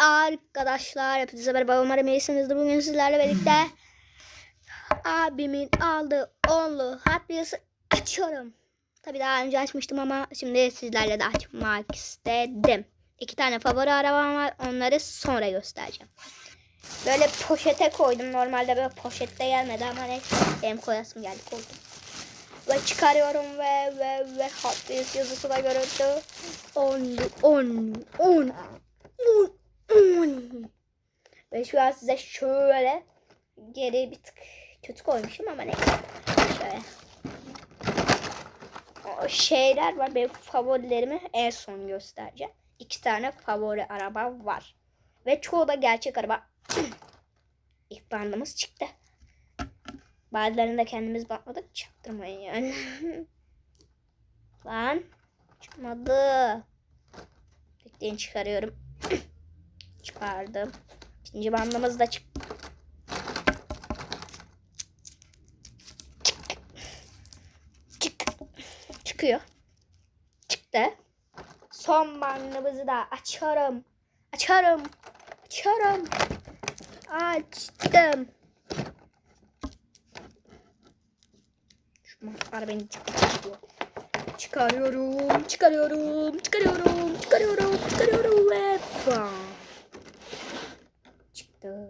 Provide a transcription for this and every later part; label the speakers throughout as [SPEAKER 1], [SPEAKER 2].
[SPEAKER 1] arkadaşlar hepinize merhaba umarım iyisinizdir. Bugün sizlerle birlikte abimin aldığı onlu Hot Wheels'ı açıyorum. Tabi daha önce açmıştım ama şimdi sizlerle de açmak istedim. İki tane favori arabam var onları sonra göstereceğim. Böyle poşete koydum. Normalde böyle poşette gelmedi ama ne benim koyasım geldi koydum. Ve çıkarıyorum ve ve ve Hot Wheels yazısı da görüldü. 10 10 10 ve şu an size şöyle geri bir tık kötü koymuşum ama neyse. Şöyle. O şeyler var. Benim favorilerimi en son göstereceğim. İki tane favori araba var. Ve çoğu da gerçek araba. İlk bandımız çıktı. Bazılarını da kendimiz bakmadık. Çaktırmayın yani. Lan. Çıkmadı. Bekleyin çıkarıyorum. Çıkardım. İkinci bandımız da çık. Çık. Çıkıyor. Çıktı. Son bandımızı da açıyorum. Açıyorum. Açıyorum. Açtım. Şu mantar beni çıkarıyor. Çıkarıyorum, çıkarıyorum, çıkarıyorum, çıkarıyorum, çıkarıyorum ve bam. Çıktı.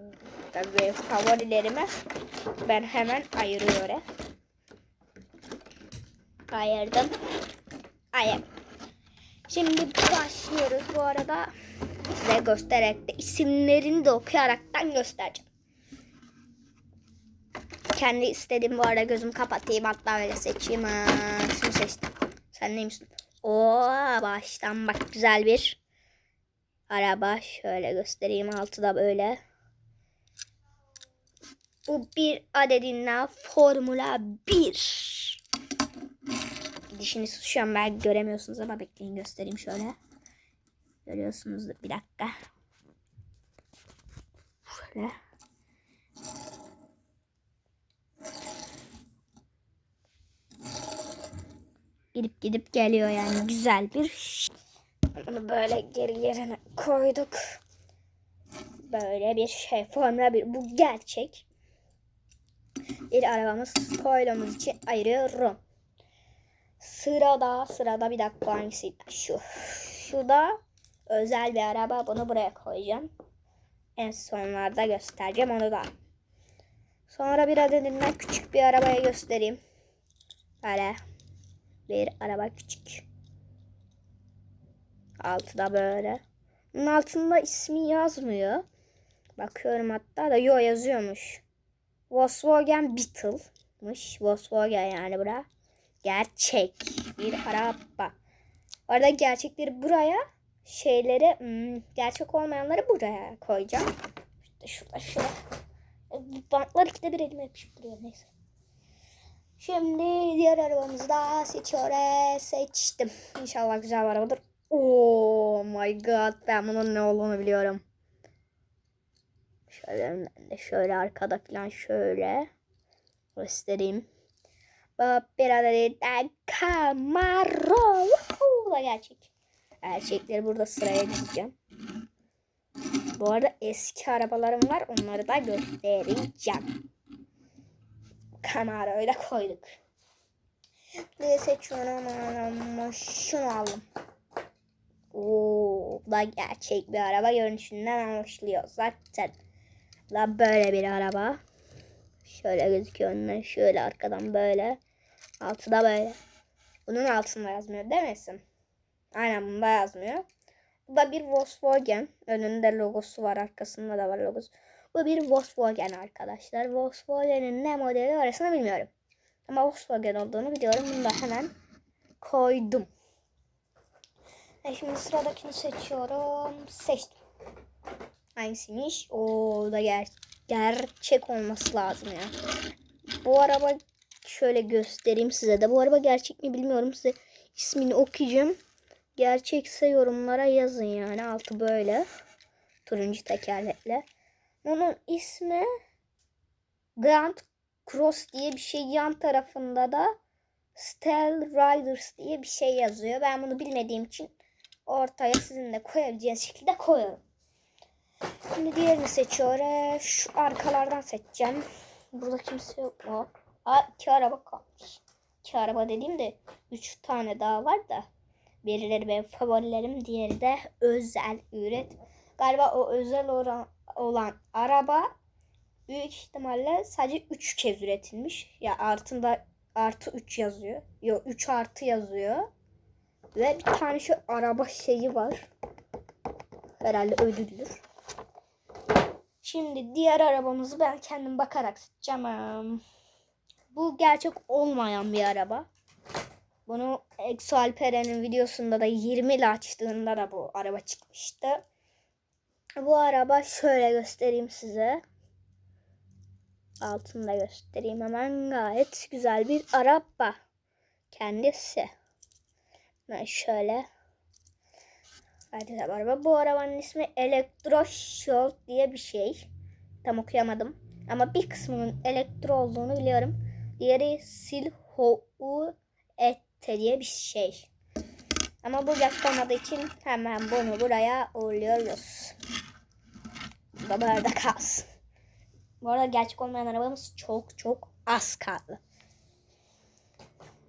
[SPEAKER 1] Tabii favorilerimi ben hemen ayırıyorum. Ayırdım. Ayır. Şimdi başlıyoruz bu arada. Size göstererek de isimlerini de okuyaraktan göstereceğim. Kendi istediğim bu arada gözüm kapatayım hatta öyle seçeyim. Ha, şunu seçtim. Sen neymişsin? Oo baştan bak güzel bir araba. Şöyle göstereyim altı da böyle. Bu bir adedinden Formula 1. Dişini şu an belki göremiyorsunuz ama bekleyin göstereyim şöyle. Görüyorsunuz bir dakika. Şöyle. Gidip gidip geliyor yani güzel bir ş- Bunu böyle geri yerine koyduk. Böyle bir şey Formula 1 bu gerçek. Bir arabamız spoilerımız için ayırıyorum. Sırada sırada bir dakika hangisi? Şu. Şu da özel bir araba. Bunu buraya koyacağım. En sonlarda göstereceğim onu da. Sonra bir adedinden küçük bir arabaya göstereyim. Böyle bir araba küçük. Altı da böyle. Bunun altında ismi yazmıyor. Bakıyorum hatta da yo yazıyormuş. Volkswagen Beetle'mış. Volkswagen yani bura. Gerçek bir araba. Orada gerçekleri buraya şeyleri hmm, gerçek olmayanları buraya koyacağım. İşte şurada şurada. Bantlar ikide bir elime yapışıp duruyor neyse. Şimdi diğer arabamızı da seçiyoruz. Seçtim. İnşallah güzel bir arabadır. Oh my god. Ben bunun ne olduğunu biliyorum. Şöyle şöyle arkada falan şöyle göstereyim. Bir adet Camaro. Bu da gerçek. Gerçekleri burada sıraya dizeceğim. Bu arada eski arabalarım var. Onları da göstereceğim. Camaro'yu da koyduk. Ne seçiyorum şunu aldım. Oo, bu da gerçek bir araba görünüşünden anlaşılıyor zaten. Da böyle bir araba. Şöyle gözüküyor önden şöyle arkadan böyle. Altı da böyle. Bunun altında yazmıyor demesin. Aynen bunda yazmıyor. Bu da bir Volkswagen. Önünde logosu var. Arkasında da var logosu. Bu bir Volkswagen arkadaşlar. Volkswagen'in ne modeli arasını bilmiyorum. Ama Volkswagen olduğunu biliyorum. Bunu da hemen koydum. E şimdi sıradakini seçiyorum. Seçtim. Hangisiymiş? O da ger gerçek olması lazım ya. Bu araba şöyle göstereyim size de. Bu araba gerçek mi bilmiyorum. Size ismini okuyacağım. Gerçekse yorumlara yazın yani. Altı böyle. Turuncu tekerlekle. Onun ismi Grand Cross diye bir şey. Yan tarafında da Stell Riders diye bir şey yazıyor. Ben bunu bilmediğim için ortaya sizin de koyabileceğiniz şekilde koyuyorum. Şimdi diğerini seçiyorum. Şu arkalardan seçeceğim. Burada kimse yok mu? Aa iki araba kalmış. İki araba dediğim de üç tane daha var da. Birileri benim favorilerim. Diğeri de özel üret. Galiba o özel olan, olan araba büyük ihtimalle sadece 3 kez üretilmiş. Ya altında artı 3 yazıyor. Yok 3 artı yazıyor. Ve bir tane şu araba şeyi var. Herhalde ödüldür. Şimdi diğer arabamızı ben kendim bakarak seçeceğim. Bu gerçek olmayan bir araba. Bunu Exo Alperen'in videosunda da 20 ile açtığında da bu araba çıkmıştı. Bu araba şöyle göstereyim size. Altında göstereyim hemen. Gayet güzel bir araba. Kendisi. Ben şöyle. Bir araba. Bu arabanın ismi Elektroshock diye bir şey. Tam okuyamadım. Ama bir kısmının elektro olduğunu biliyorum. Diğeri Silhou Ette diye bir şey. Ama bu gerçek olmadığı için hemen bunu buraya uğurluyoruz. Bu da kalsın. Bu arada gerçek olmayan arabamız çok çok az kaldı.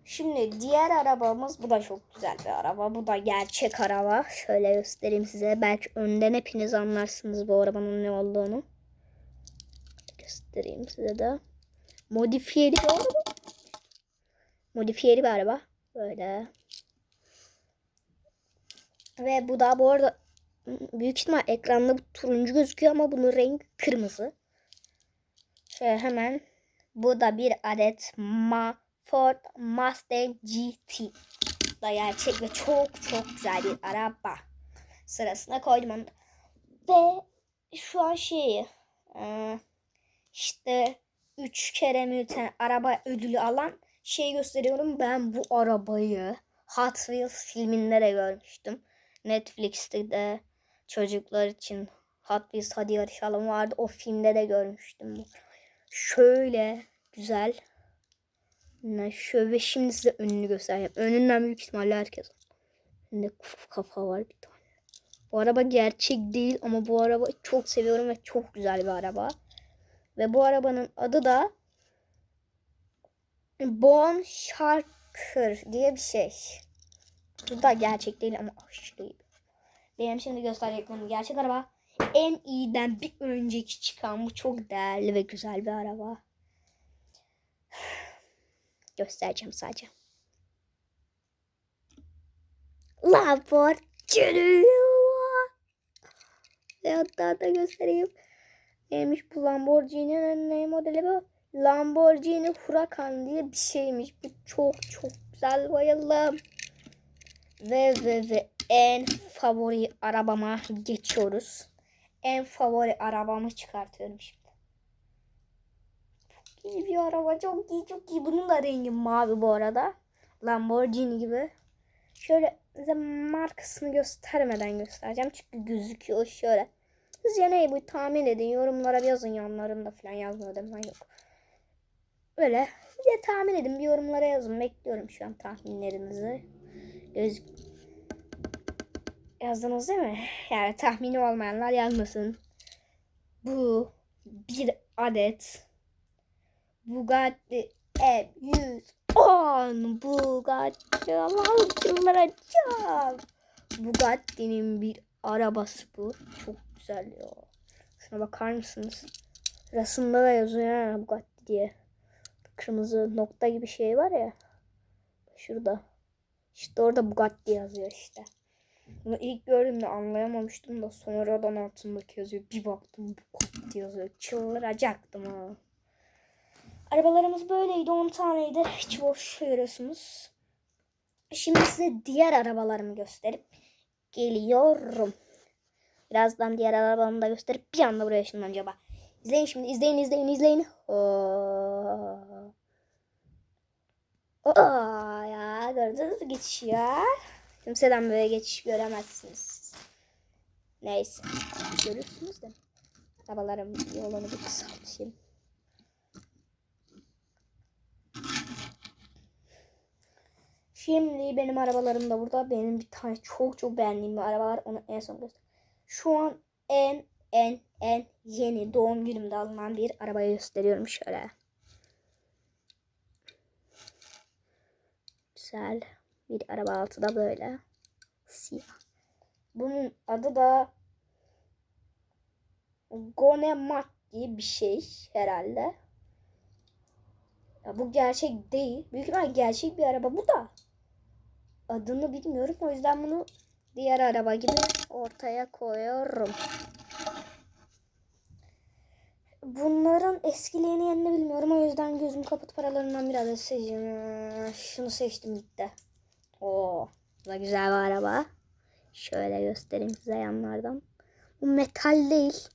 [SPEAKER 1] Şimdi diğer arabamız bu da çok güzel bir araba. Bu da gerçek araba. Şöyle göstereyim size. Belki önden hepiniz anlarsınız bu arabanın ne olduğunu. Göstereyim size de. Modifiyeli bir araba. Modifiyeli bir araba. Böyle. Ve bu da bu arada büyük ihtimal ekranda turuncu gözüküyor ama bunun rengi kırmızı. Şöyle hemen bu da bir adet Ma Ford Mustang GT. Bu da gerçek ve çok çok güzel bir araba. Sırasına koydum onu. Ve şu an şey e, işte 3 kere müten araba ödülü alan şey gösteriyorum. Ben bu arabayı Hot Wheels filminde de görmüştüm. Netflix'te de çocuklar için Hot Wheels hadi yarışalım vardı. O filmde de görmüştüm. Şöyle güzel. Ne şöyle şimdi size önünü göstereyim. Önünden büyük ihtimalle herkes. Önünde kafa var bir tane. Bu araba gerçek değil ama bu araba çok seviyorum ve çok güzel bir araba. Ve bu arabanın adı da Bon Sharker diye bir şey. Bu da gerçek değil ama aşırı iyi. Benim şimdi göstereceklerim gerçek araba. En iyiden bir önceki çıkan bu çok değerli ve güzel bir araba. Göstereceğim sadece. Lamborghini. Ve hatta da göstereyim. Neymiş bu Lamborghini'nin ne modeli bu? Lamborghini Huracan diye bir şeymiş. Bu çok çok güzel bayıldım. Ve ve ve en favori arabama geçiyoruz. En favori arabamı çıkartıyorum şimdi. İyi bir araba. Çok iyi çok iyi. Bunun da rengi mavi bu arada. Lamborghini gibi. Şöyle size markasını göstermeden göstereceğim. Çünkü gözüküyor şöyle. Sizce ne bu tahmin edin. Yorumlara yazın yanlarında falan yazmadım. Ben yok. Öyle. Bir de tahmin edin. Bir yorumlara yazın. Bekliyorum şu an tahminlerinizi. Göz Yazdınız değil mi? Yani tahmini olmayanlar yazmasın. Bu bir adet Bugatti E110 Bugatti Allah'ım çıldıracağım. Bugatti'nin bir arabası bu. Çok güzel ya. Şuna bakar mısınız? Resimde de yazıyor ha Bugatti diye. Kırmızı nokta gibi şey var ya. Şurada. İşte orada Bugatti yazıyor işte. Bunu ilk gördüğümde anlayamamıştım da sonradan altındaki yazıyor. Bir baktım Bugatti yazıyor. Çıldıracaktım ha. Arabalarımız böyleydi. 10 taneydi. Hiç boş görüyorsunuz. Şimdi size diğer arabalarımı gösterip geliyorum. Birazdan diğer arabamı da gösterip bir anda buraya ışınlanacağım. Bak. İzleyin şimdi. izleyin izleyin izleyin. Oo. Oo ya gördünüz mü geçiş ya. Kimseden böyle geçiş göremezsiniz. Neyse. Görürsünüz de. Arabalarım yolunu bir kısaltayım. Şimdi benim arabalarım da burada. Benim bir tane çok çok beğendiğim bir araba var. Onu en son göster. Şu an en en en yeni doğum günümde alınan bir arabayı gösteriyorum şöyle. Güzel bir araba altı da böyle siyah. Bunun adı da Gonemat diye bir şey herhalde. Ya bu gerçek değil. Büyük ihtimal gerçek bir araba bu da. Adını bilmiyorum. O yüzden bunu diğer araba gibi ortaya koyuyorum. Bunların eskiliğini yenini bilmiyorum. O yüzden gözümü kapat paralarından biraz seçeceğim. Şunu seçtim gitti. Oo, bu da güzel bir araba. Şöyle göstereyim size yanlardan. Bu metal değil.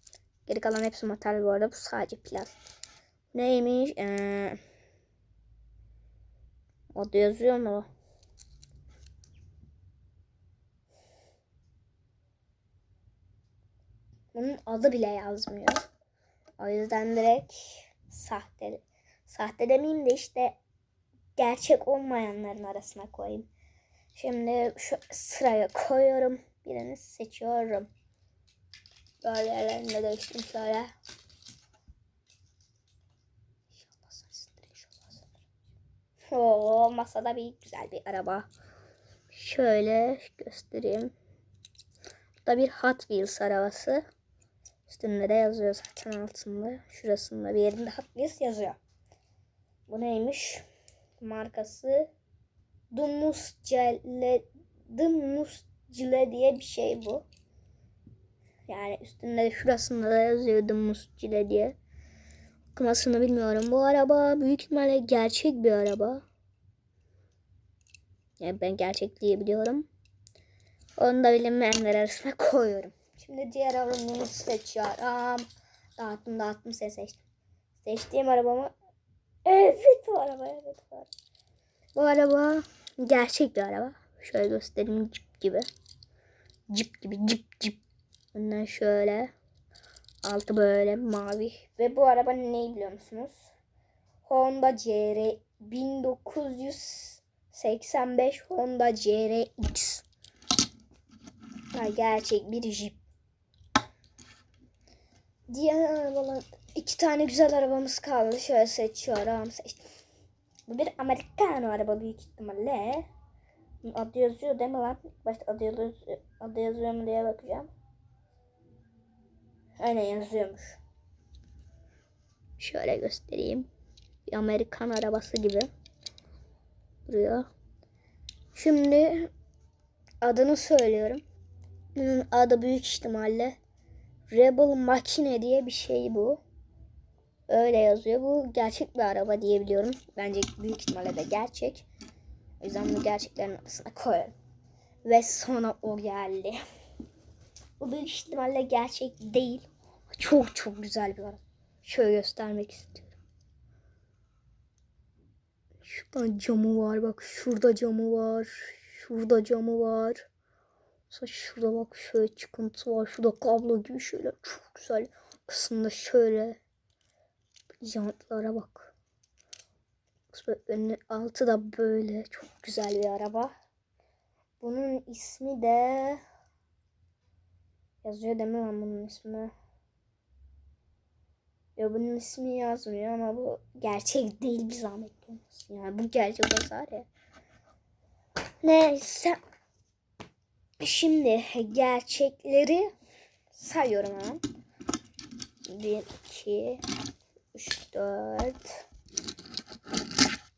[SPEAKER 1] Geri kalan hepsi metal bu arada. Bu sadece plastik. Neymiş? Ee, adı yazıyor mu? Bunun adı bile yazmıyor. O yüzden direkt sahte. Sahte demeyeyim de işte gerçek olmayanların arasına koyayım. Şimdi şu sıraya koyuyorum. Birini seçiyorum. Böyle yerlerini de değiştireyim şöyle. Oo, masada bir güzel bir araba. Şöyle göstereyim. Bu da bir Hot Wheels arabası. Üstünde de yazıyor zaten altında. Şurasında bir yerinde Hot Wheels yazıyor. Bu neymiş? Markası Dumuscele Dumuscile diye bir şey bu. Yani üstünde de şurasında da yazıyor Dumuscile diye. Okumasını bilmiyorum. Bu araba büyük ihtimalle gerçek bir araba. Yani ben gerçek diye biliyorum. Onu da bilinmeyenler arasına koyuyorum. Şimdi diğer arabamı seçiyorum. Dağıttım dağıttım ses seçtim. Seçtiğim arabamı Evet bu araba evet bu araba. Bu araba gerçek bir araba. Şöyle göstereyim cip gibi. Cip gibi cip cip. Bundan şöyle. Altı böyle mavi. Ve bu araba ne biliyor musunuz? Honda CR 1985 Honda CRX. Ha, gerçek bir jip. Diğer arabalar iki tane güzel arabamız kaldı. Şöyle seçiyorum. Seçtim. Bu bir Americano araba büyük ihtimalle. Adı yazıyor değil mi lan? Başta adı yazıyor, adı yazıyor mu diye bakacağım. Aynen yazıyormuş. Şöyle göstereyim. Bir Amerikan arabası gibi duruyor. Şimdi adını söylüyorum. Bunun adı büyük ihtimalle Rebel Machine diye bir şey bu. Öyle yazıyor. Bu gerçek bir araba diyebiliyorum. Bence büyük ihtimalle de gerçek. O yüzden bunu gerçeklerin arasına koyarım. Ve sonra o geldi. Bu büyük ihtimalle gerçek değil. Çok çok güzel bir araba. Şöyle göstermek istiyorum. Şuradan camı var. Bak şurada camı var. Şurada camı var. Sonra şurada bak şöyle çıkıntı var. Şurada kablo gibi şöyle çok güzel. Kısımda şöyle jantlara bak. Önü, altı da böyle çok güzel bir araba. Bunun ismi de yazıyor lan bunun ismi? Ya bunun ismi yazmıyor ama bu gerçek değil bir zahmet olmasın. Yani bu gerçek olsa ya. Neyse. Şimdi gerçekleri sayıyorum hemen. 1, 2, 3, 4,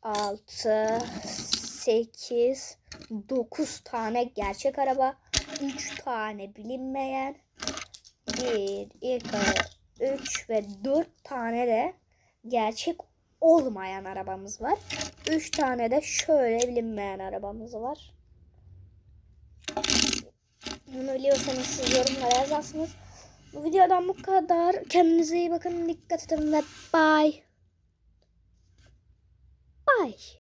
[SPEAKER 1] 6, 8, 9 tane gerçek araba. 3 tane bilinmeyen. 1, 2, 3 ve 4 tane de gerçek olmayan arabamız var. 3 tane de şöyle bilinmeyen arabamız var. Bunu biliyorsanız siz yorumlara yazarsınız. Bu videodan bu kadar. Kendinize iyi bakın. Dikkat edin ve bye. Bye.